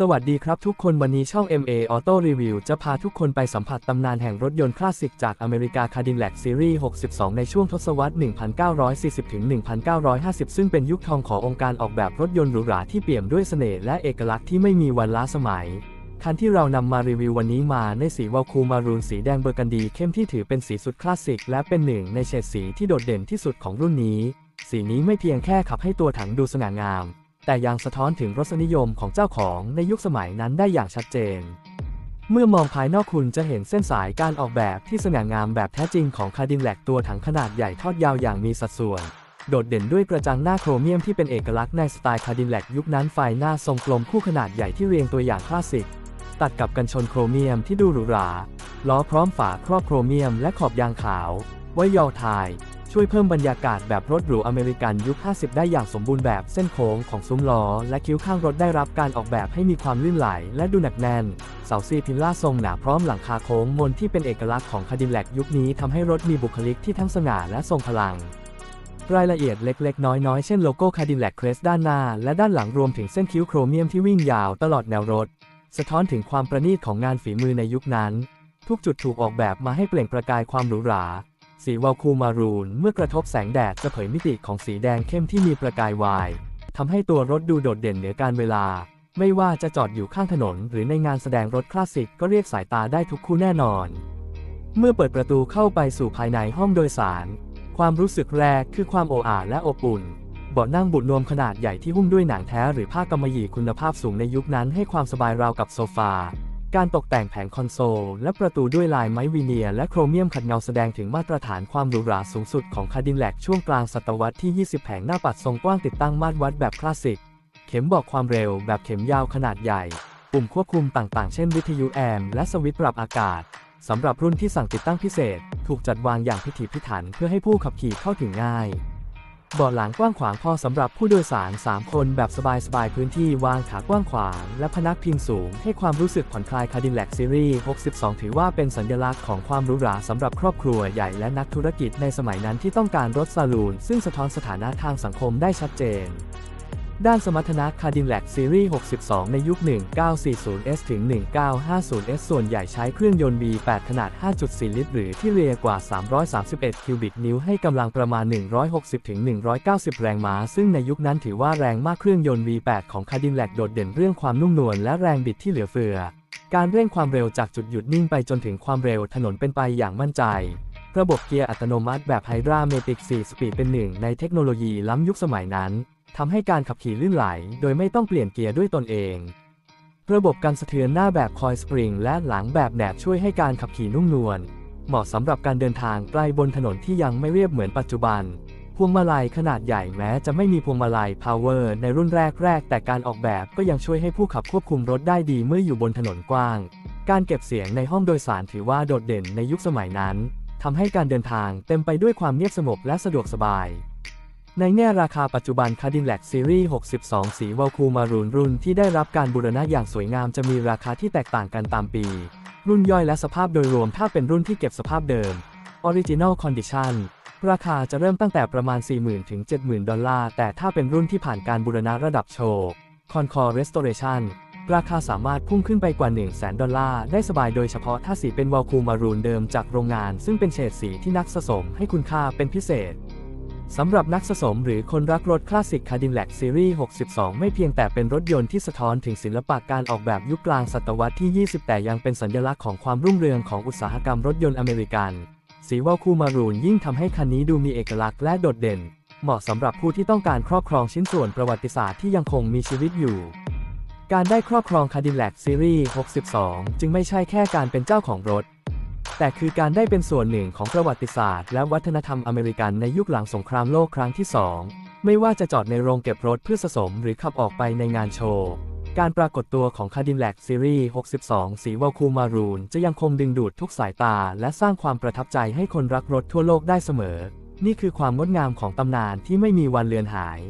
สวัสดีครับทุกคนวันนี้ช่อง MA Auto Review จะพาทุกคนไปสัมผัสตำนานแห่งรถยนต์คลาสสิกจากอเมริกา Cadillac Series 62 ในช่วงทศวรรษ 1940-1950 ซึ่งเป็นยุคทองขององค์การออกแบบรถยนต์หรูหราที่เปี่ยมด้วยเสน่ห์และเอกลักษณ์ที่ไม่มีวันล้าสมัย คันที่เรานำมารีวิววันนี้มาในสีวาลคูมารูนสีแดงเบอร์กันดีเข้มที่ถือเป็นสีสุดคลาสสิกและเป็นหนึ่งในเฉดสีที่โดดเด่นที่สุดของรุ่นนี้ สีนี้ไม่เพียงแค่ขับให้ตัวถังดูสง่างาม แต่ยังสะท้อนถึงรสนิยมของเจ้าของในยุคสมัยนั้นได้อย่างชัดเจน เมื่อมองภายนอกคุณจะเห็นเส้นสายการออกแบบที่สง่างามแบบแท้จริงของคาดินแลกตัวถังขนาดใหญ่ทอดยาวอย่างมีสัดส่วน โดดเด่นด้วยกระจังหน้าโครเมียมที่เป็นเอกลักษณ์ในสไตล์คาดินแลกยุคนั้นไฟหน้าทรงกลมคู่ขนาดใหญ่ที่เรียงตัวอย่างคลาสสิกตัดกับกันชนโครเมียมที่ดูหรูหรา ล้อพร้อมฝาครอบโครเมียมและขอบยางขาว ไว้ยอทาย ช่วยเพิ่มบรรยากาศแบบรถหรูอเมริกันยุค 50 ได้อย่างสมบูรณ์แบบเส้นโค้งของซุ้มล้อ และคิ้วข้างรถได้รับการออกแบบให้มีความลื่นไหล และดูหนักแน่น เสาซีพิลล่าทรงหนาพร้อมหลังคาโค้งมนที่เป็นเอกลักษณ์ของคาดิแลกยุคนี้ทำให้รถมีบุคลิกที่ทั้งสง่าและทรงพลัง รายละเอียดเล็ก ๆ น้อย ๆ เช่นโลโก้คาดิแลกเครสด้านหน้า และด้านหลังรวมถึงเส้นคิ้วโครเมียมที่วิ่งยาวตลอดแนวรถ สะท้อนถึงความประณีตของงานฝีมือในยุคนั้น ทุกจุดถูกออกแบบมาให้เปล่งประกายความหรูหรา สีวาลคูมารูน เมื่อกระทบแสงแดดจะเผยมิติของสีแดงเข้มที่มีประกายวายทำให้ตัวรถดูโดดเด่นเหนือการเวลา ไม่ว่าจะจอดอยู่ข้างถนน หรือในงานแสดงรถคลาสสิกก็เรียกสายตาได้ทุกคู่แน่นอน เมื่อเปิดประตูเข้าไปสู่ภายในห้องโดยสาร ความรู้สึกแรกคือความโอ้อาและอบอุ่นเบาะนั่งบุดนวมขนาดใหญ่ที่หุ้มด้วยหนังแท้หรือผ้ากำมะหยี่คุณภาพสูงในยุคนั้นให้ความสบายราวกับโซฟา การตกแต่งแผงคอนโซล และประตูด้วยลายไม้วีเนียและโครเมียมขัดเงาแสดงถึงมาตรฐานความหรูหราสูงสุดของคาดินแลกช่วงกลางศตวรรษที่ 20 แผงหน้าปัดทรงกว้างติดตั้งมาตรวัดแบบคลาสสิก เข็มบอกความเร็วแบบเข็มยาวขนาดใหญ่ ปุ่มควบคุมต่างๆ เช่นวิทยุแอมและสวิตช์ปรับอากาศสำหรับรุ่นที่สั่งติดตั้งพิเศษ ถูกจัดวางอย่างพิถีพิถันเพื่อให้ผู้ขับขี่เข้าถึงง่าย เบาะหลังกว้างขวางพอสำหรับผู้โดยสาร 3 คนแบบสบายๆ พื้นที่วางขากว้างขวาง และพนักพิงสูง ให้ความรู้สึกผ่อนคลายคาดินแลกซีรีส์62 ถือว่าเป็นสัญลักษณ์ของความหรูหราสำหรับครอบครัวใหญ่และนักธุรกิจในสมัยนั้นที่ต้องการรถซาลูน ซึ่งสะท้อนสถานะทางสังคมได้ชัดเจน ด้านสมรรถนะ Cadillac Series 62 ในยุค 1940S ถึง 1950S ส่วนใหญ่ใช้เครื่องยนต์ V8 ขนาด 5.4 ลิตร หรือที่เรียกว่า 331 คิวบิกนิ้วให้กำลังประมาณ 160 ถึง 190 แรงม้า ซึ่งในยุคนั้นถือว่าแรงมากเครื่องยนต์ V8 ของ Cadillac โดดเด่นเรื่องความนุ่มนวลและแรงบิดที่เหลือเฟือ การเร่งความเร็วจากจุดหยุดนิ่งไปจนถึงความเร็วถนนเป็นไปอย่างมั่นใจระบบเกียร์อัตโนมัติแบบ Hydra Matic 4 Speed เป็นหนึ่งในเทคโนโลยีล้ำยุคสมัยนั้น ทำให้การขับขี่ลื่นไหล โดยไม่ต้องเปลี่ยนเกียร์ด้วยตนเอง ระบบการสะเทือนหน้าแบบคอยสปริงและหลังแบบแหนบช่วยให้การขับขี่นุ่มนวล เหมาะสำหรับการเดินทางไกลบนถนนที่ยังไม่เรียบเหมือนปัจจุบัน พวงมาลัยขนาดใหญ่แม้จะไม่มีพวงมาลัย Power ในรุ่นแรกๆ แต่การออกแบบก็ยังช่วยให้ผู้ขับควบคุมรถได้ดีเมื่ออยู่บนถนนกว้าง การเก็บเสียงในห้องโดยสารถือว่าโดดเด่นในยุคสมัยนั้นทำให้การเดินทางเต็มไปด้วยความเงียบสงบและสะดวกสบาย ในแง่ราคาปัจจุบัน Cadillac Series 62 สีวาลคูมารูนรุ่นที่ได้รับการบูรณะอย่างสวยงามจะมีราคาที่แตกต่างกันตามปี รุ่นย่อยและสภาพโดยรวมถ้าเป็นรุ่นที่เก็บสภาพเดิม Original Condition ราคาจะเริ่มตั้งแต่ประมาณ 40,000 ถึง 70,000 ดอลลาร์ แต่ถ้าเป็นรุ่นที่ผ่านการบูรณะระดับโชว์ Concord Restoration ราคาสามารถพุ่งขึ้นไปกว่า 1 0 0 0 0แดอลลาร์ ได้สบายโดยเฉพาะถ้าสีเป็นวาลคูมารูนเดิมจากโรงงาน ซึ่งเป็นเฉดสีที่นักสะสมให้คุณค่าเป็นพิเศษ สำหรับนักสะสมหรือคนรักรถคลาสสิก Cadillac Series 62 ไม่เพียงแต่เป็นรถยนต์ที่สะท้อนถึงศิลปะการออกแบบยุคกลางศตวรรษที่ 20 แต่ยังเป็นสัญลักษณ์ของความรุ่งเรืองของอุตสาหกรรมรถยนต์อเมริกัน สีวาลคูมารูนยิ่งทำให้คันนี้ดูมีเอกลักษณ์และโดดเด่น เหมาะสำหรับผู้ที่ต้องการครอบครองชิ้นส่วนประวัติศาสตร์ที่ยังคงมีชีวิตอยู่การได้ครอบครอง Cadillac Series 62 จึงไม่ใช่แค่การเป็นเจ้าของรถ แต่คือการได้เป็นส่วนหนึ่งของประวัติศาสตร์ และวัฒนธรรมอเมริกันในยุคหลังสงครามโลกครั้งที่ 2 ไม่ว่าจะจอดในโรงเก็บรถเพื่อสะสมหรือขับออกไปในงานโชว์ การปรากฏตัวของ Cadillac Series 62 สีวาลคูมารูน จะยังคงดึงดูดทุกสายตา และสร้างความประทับใจให้คนรักรถทั่วโลกได้เสมอ นี่คือความงดงามของตำนานที่ไม่มีวันเลือนหาย